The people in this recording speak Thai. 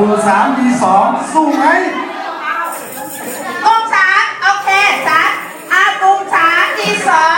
กลุ่มสามดีสองสู้ไหมกลุ่มสามโอเคสามอากลุ่มสามดีสอง